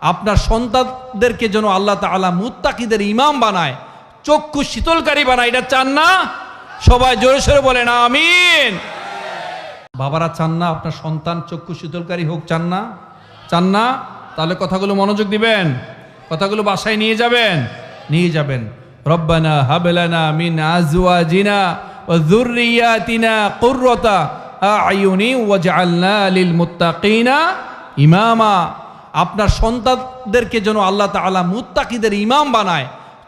আপনার সন্তানদেরকে যেন আল্লাহ তাআলা মুত্তাকিদের ইমাম বানায়, চক্ষু শীতলকারী বানায়, এটা চান না? সবাই জোরে সোরে না আমিন। বাবারা, চান না? আপনার সন্তান চক্ষু শীতলকারী হোক, চান না? চান না? তাহলে কথাগুলো মনোযোগ দিবেন। কথাগুলো বাসায় নিয়ে যাবেন। নিয়ে যাবেন। রব্বানা হাবলানা মিন আজওয়াজিনা ওয়া যুররিয়াতিনা কুররাতা আয়ুনি ওয়াজআলনা লিল মুত্তাকিনা ইমামা। আপনার সন্তানদেরকে যেন আল্লাহ তাআলা মুত্তাকিদের ইমাম বানায়,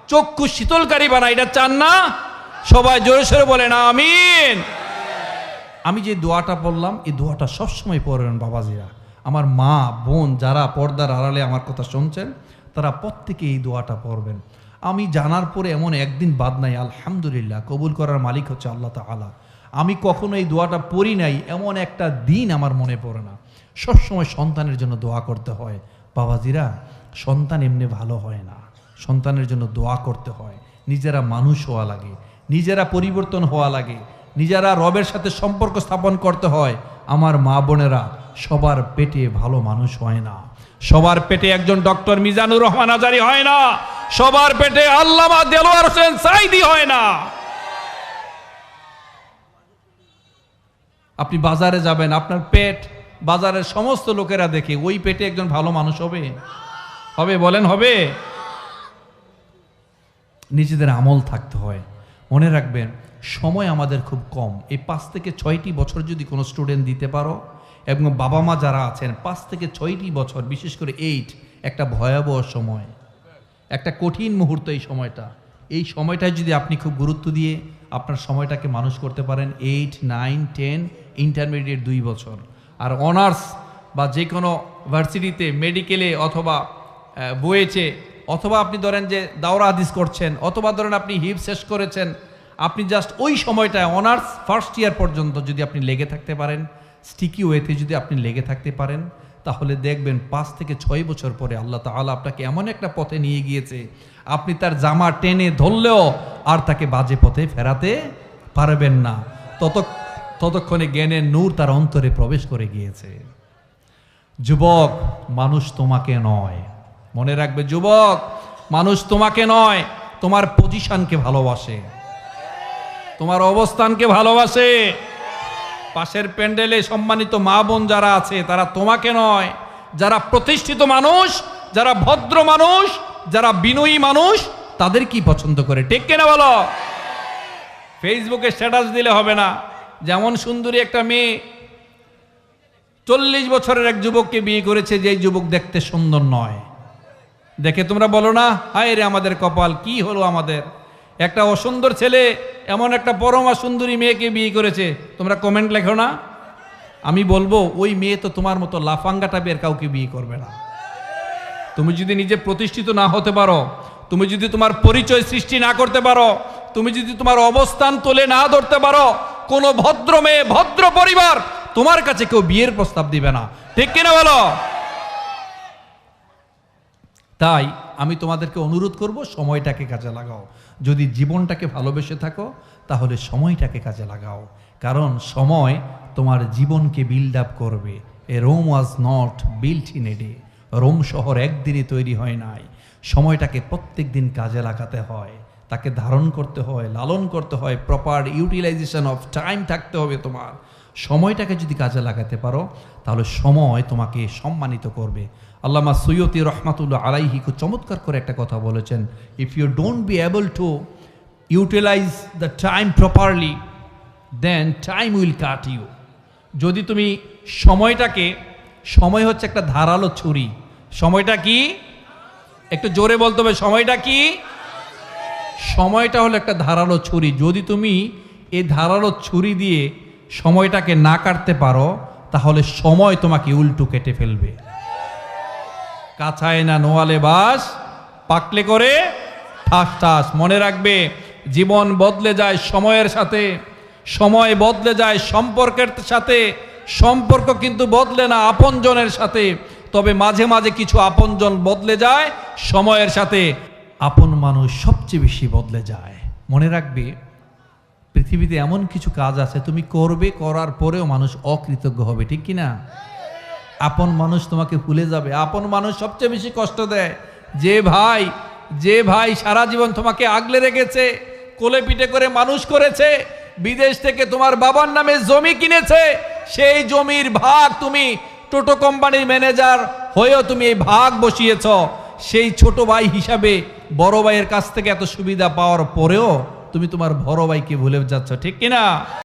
চক্ষু শীতলকারী বানায়, এটা চান না? সবাই জোরে সোরে না আমিন। আমি যে দোয়াটা পড়লাম, এই দোয়াটা সবসময় পড়েন বাবাজিরা। আমার মা, বোন যারা পর্দার আড়ালে আমার কথা শুনছেন, তারা প্রত্যেকে এই দোয়াটা পড়বেন। আমি জানার পরে এমন একদিন বাদ নাই, আলহামদুলিল্লাহ, কবুল করার মালিক হচ্ছে আল্লাহ তাআলা। আমি কখনো এই দোয়াটা পড়ি নাই, এমন একটা দিন আমার মনে পড়ে না। সবসময় সন্তানের জন্য দোয়া করতে হয়। বাবাজিরা, সন্তান এমনি ভালো হয় না। সন্তানের জন্য দোয়া করতে হয়। নিজেরা মানুষ হওয়া লাগে, নিজেরা পরিবর্তন হওয়া লাগে, নিজেরা রবের সাথে সম্পর্ক স্থাপন করতে হয়। আমার মা বোনেরা, সবার পেটে ভালো মানুষ হয় না। সবার পেটে একজন ডক্টর মিজানুর রহমান আজারি হয় না। সবার পেটে আল্লামা দেলোয়ার হোসেন সাইদি হয় না। আপনি বাজারে যাবেন, আপনার পেট বাজারের সমস্ত লোকেরা দেখে, ওই পেটে একজন ভালো মানুষ হবে? হবে বলেন, হবে। নিজেদের আমল থাকতে হয়। মনে রাখবেন, সময় আমাদের খুব কম। এই পাঁচ থেকে ছয়টি বছর যদি কোনো স্টুডেন্ট দিতে পারো, এবং বাবা মা যারা আছেন, পাঁচ থেকে ছয়টি বছর, বিশেষ করে এইট একটা ভয়াবহ সময়। একটা কঠিন মুহূর্ত এই সময়টা। এই সময়টায় যদি আপনি খুব গুরুত্ব দিয়ে আপনার সময়টাকে মানুষ করতে পারেন এইট নাইন টেন ইন্টারমিডিয়েট দুই বছর। আর অনার্স বা যে কোনো ভার্সিটিতে মেডিকেলে অথবা বয়েছে অথবা আপনি ধরেন যে দাওরা হাদিস করছেন, অথবা ধরেন আপনি হিপ শেষ করেছেন, আপনি জাস্ট ওই সময়টায় অনার্স ফার্স্ট ইয়ার পর্যন্ত যদি আপনি লেগে থাকতে পারেন স্টিকি ওয়েতে যদি আপনি লেগে থাকতে পারেন, তাহলে দেখবেন পাঁচ থেকে ছয় বছর পরে আল্লাহ তাআলা আপনাকে এমন একটা পথে নিয়ে গিয়েছে, আপনি তার জামা টেনে ধরলেও আর তাকে বাজে পথে ফেরাতে পারবেন না। তত ততক্ষণে জ্ঞানের নূর তার অন্তরে প্রবেশ করে গিয়েছে। যুবক, মানুষ তোমাকে নয়। মনে রাখবে, যুবক, মানুষ তোমাকে নয়, তোমার পজিশনকে ভালোবাসে। তোমার অবস্থানকে ভালোবাসে। পাশের প্যান্ডেলে সম্মানিত মা বোন যারা আছে, তারা তোমাকে নয়। যারা প্রতিষ্ঠিত মানুষ, যারা ভদ্র মানুষ, যারা বিনয়ী মানুষ, তাদের কি পছন্দ করে? ঠিক কেনা বলো? ফেসবুকে স্ট্যাটাস দিলে হবে না। যেমন সুন্দরী একটা মেয়ে, চল্লিশ বছরের এক যুবককে বিয়ে করেছে যে যুবক দেখতে সুন্দর নয়। দেখে তোমরা বলো না, হায় রে আমাদের কপাল, কি হলো আমাদের? একটা অসুন্দর ছেলে, এমন একটা পরমা সুন্দরী মেয়েকে বিয়ে করেছে। তোমরা কমেন্ট লেখো না। আমি বলব, ওই মেয়ে তো তোমার মতো লাফাঙ্গা টাইপের কাউকে বিয়ে করবে না। তুমি যদি নিজে প্রতিষ্ঠিত না হতে পারো, তুমি যদি তোমার পরিচয় সৃষ্টি না করতে পারো, তুমি যদি তোমার অবস্থান তুলে না ধরতে পারো কোনো ভদ্র মেয়ে, ভদ্র পরিবার তোমার কাছে কেউ বিয়ের প্রস্তাব দিবে না। ঠিক কিনা বলো? তাই আমি তোমাদেরকে অনুরোধ করব, সময়টাকে কাজে লাগাও। যদি জীবনটাকে ভালোবেসে থাকো, তাহলে সময়টাকে কাজে লাগাও। কারণ সময় তোমার জীবনকে বিল্ড আপ করবে। A Rome was not built in a day Rome শহর একদিনে তৈরি হয় নাই। সময়টাকে প্রত্যেক দিন কাজে লাগাতে হয়। তাকে ধারণ করতে হয়, লালন করতে হয় প্রপার ইউটিলাইজেশন অফ টাইম থাকতে হবে তোমার। সময়টাকে যদি কাজে লাগাতে পারো, তাহলে সময় তোমাকে সম্মানিত করবে। আল্লামা সৈয়দি রহমাতুল্লাহ আলাইহি খুব চমৎকার করে একটা কথা বলেছেন if you don't be able to utilize the time properly then time will cut you যদি তুমি সময়টাকে, সময় হচ্ছে একটা ধারালো ছুরি। সময়টা কি? একটু জোরে বলতে হবে, সময়টা কি? সময়টা হলো একটা ধারালো ছুরি। যদি তুমি এই ধারালো ছুরি দিয়ে সময়টাকে না কাটতে পারো, তাহলে সময় তোমাকে উল্টো কেটে ফেলবে। কাছায় না নোয়ালে বাস, পাকলে করে ঠাস ঠাস। মনে রাখবে, জীবন বদলে যায় সময়ের সাথে, সময় বদলে যায় সম্পর্কের সাথে, সম্পর্ক কিন্তু বদলে না আপনজনের সাথে। তবে মাঝে মাঝে কিছু আপনজন বদলে যায় সময়ের সাথে। আপন মানুষ সবচেয়ে বেশি বদলে যায়। মনে রাখবে, পৃথিবীতে এমন কিছু কাজ আছে, তুমি করবে, করার পরেও মানুষ অকৃতজ্ঞ হবে, ঠিক কি না আপন মানুষ তোমাকে ভুলে যাবে। আপন মানুষ সবচেয়ে বেশি কষ্ট দেয়। যে ভাই যে ভাই সারা জীবন তোমাকে আগলে রেখেছে, কোলে পিঠে করে মানুষ করেছে, বিদেশ থেকে তোমার বাবার নামে জমি কিনেছে, সেই জমির ভাগ তুমি টোটো কোম্পানির ম্যানেজার হয়েও তুমি এই ভাগ বসিয়েছ। সেই ছোট ভাই হিসাবে বড় ভাইয়ের কাছ থেকে এত সুবিধা পাওয়ার পরেও তুমি তোমার বড় ভাইকে ভুলে যাচ্ছ, ঠিক কিনা?